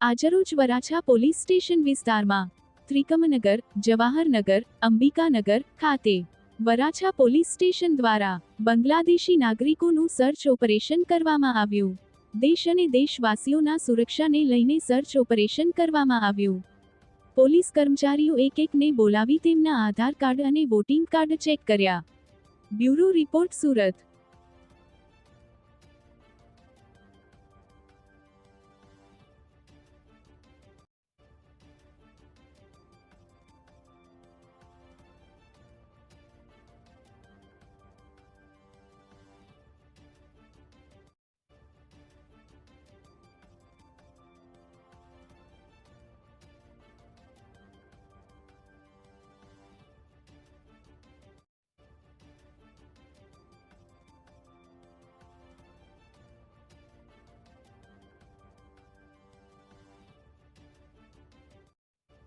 આજરોજ Varachha police station વિસ્તારમાં ત્રિકમનગર, જવાહરનગર, અંબિકાનગર ખાતે વરાછા પોલીસ સ્ટેશન દ્વારા બંગ્લાદેશી નાગરિકોનું સર્ચ ઓપરેશન કરવામાં આવ્યું. દેશ અને દેશવાસીઓના સુરક્ષાને લઈને સર્ચ ઓપરેશન કરવામાં આવ્યું. પોલીસ કર્મચારીઓ એક એકને બોલાવી તેમના આધાર કાર્ડ અને વોટિંગ કાર્ડ ચેક કર્યા. Bureau report Surat.